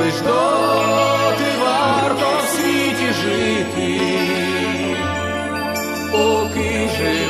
лиш доти варто в світі жити, поки жити.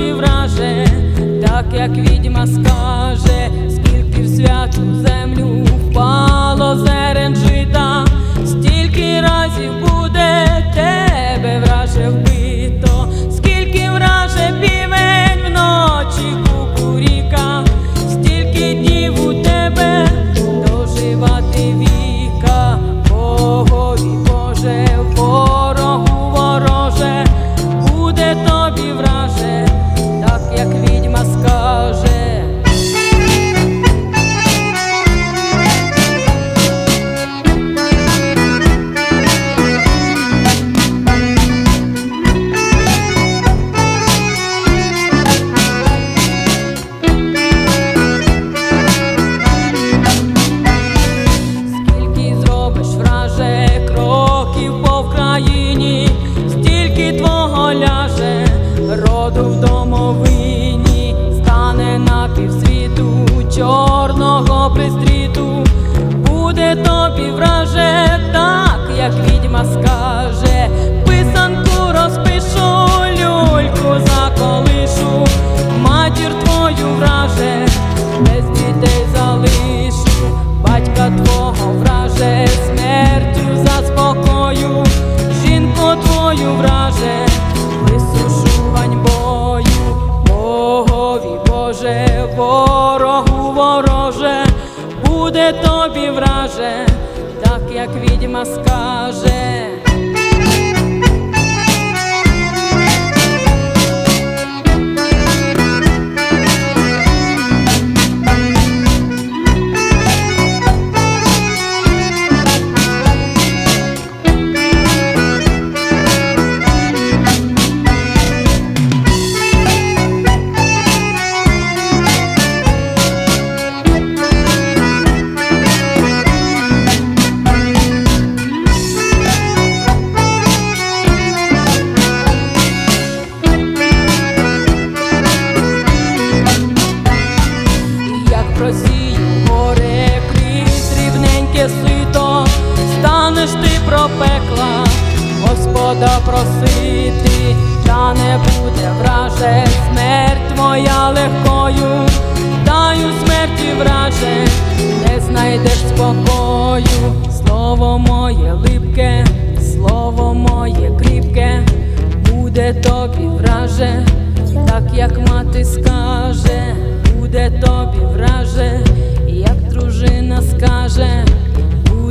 ти враже, так як відьма скаже, скільки в святу землю впало зерен жита, стільки разів буде тебе враже. Станеш ти про пекла, Господа просити, та не буде враже, смерть твоя легкою, даю смерті враже, не знайдеш спокою, слово моє липке, слово моє кріпке, буде тобі враже, так як мати скаже, буде тобі враже, як дружина скаже,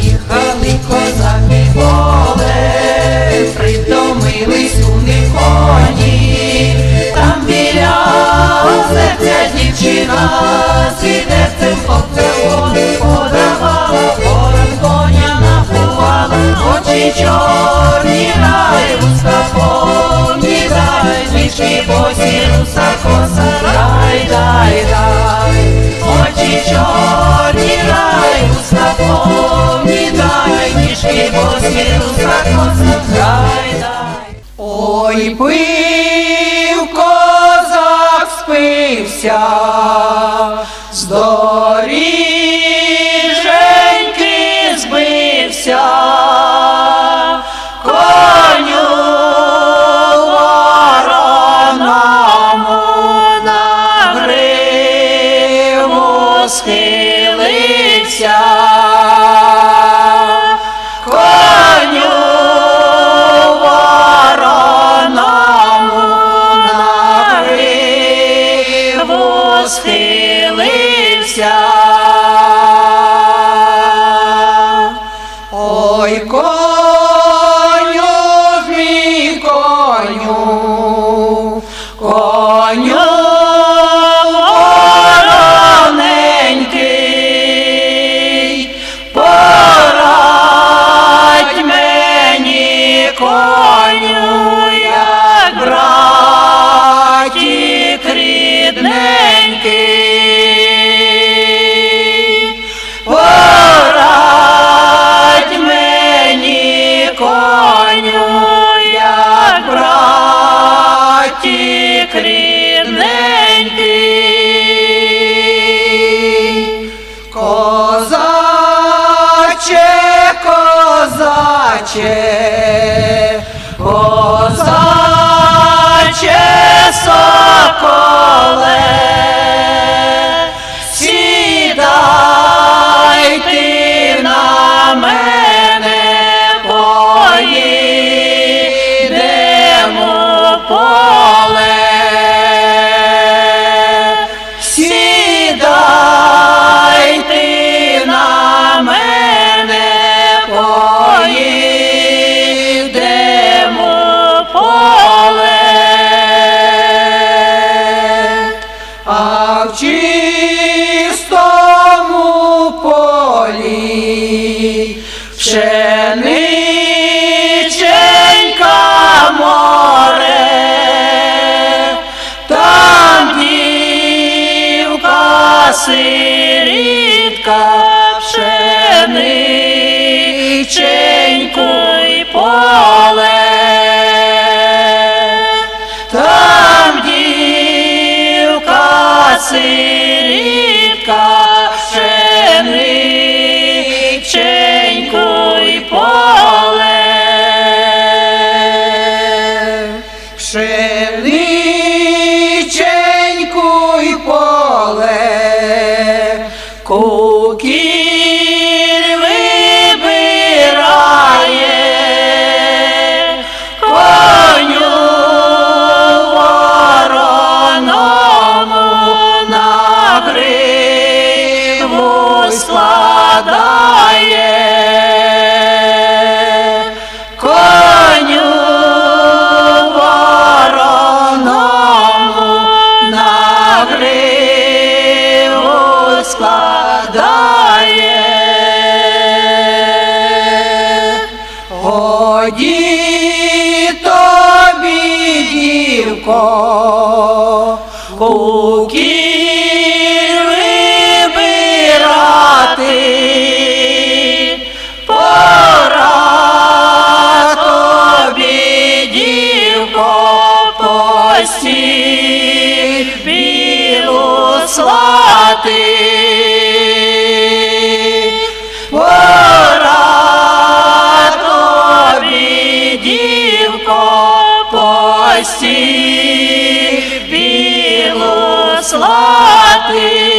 Їхали козаки поле, притомились у них коні, там біля озерця дівчина, свідерцем хлопця воду подавала, ворон коня напувала, очі чорні рай, уста повні, дай, босі, руса коса, дай, дай, дай, очі чорні рай, повні, дай, ніжки босі, руса коса, дай, дай. Ой, пив козак спився, Ой, ко. плаче, козаче соколе. сирітка пшениченьку й поле. Там дівка сирітка Годі тобі, дівко, кукіль вибирати, пора тобі, дівко, посіль білу слати. Happy.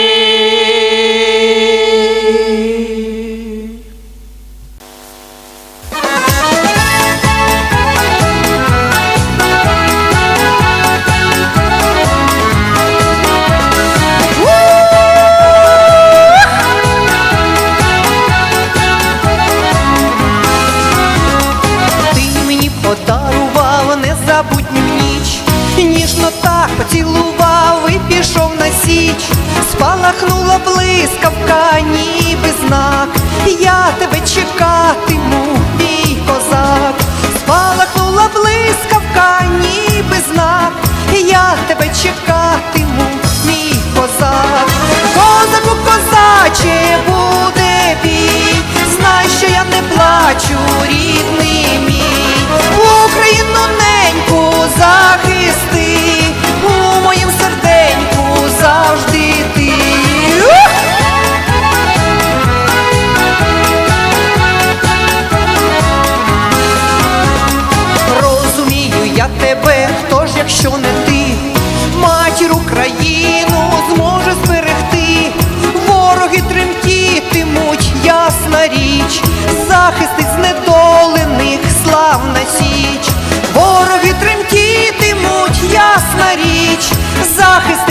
up his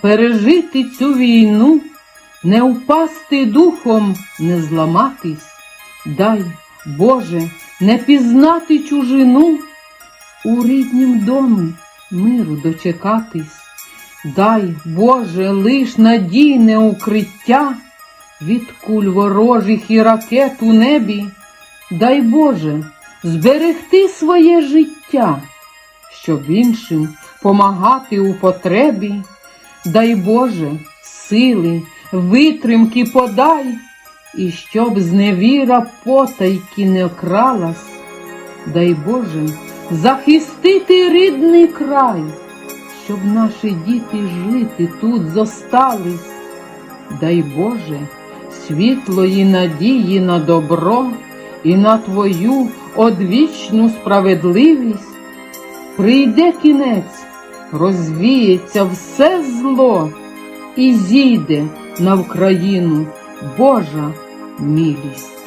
Пережити цю війну, не впасти духом, не зламатись. Дай Боже не пізнати чужину, у ріднім домі миру дочекатись. Дай Боже лиш надійне укриття від куль ворожих і ракет у небі. Дай Боже зберегти своє життя щоб іншим помагати у потребі, дай Боже, сили, витримки подай, і щоб зневіра потайки не кралась, дай Боже, захистити рідний край, щоб наші діти жити тут зостались, дай Боже, світлої надії на добро і на Твою одвічну справедливість. Прийде кінець, розвіється все зло, і зійде на Вкраїну Божа милість.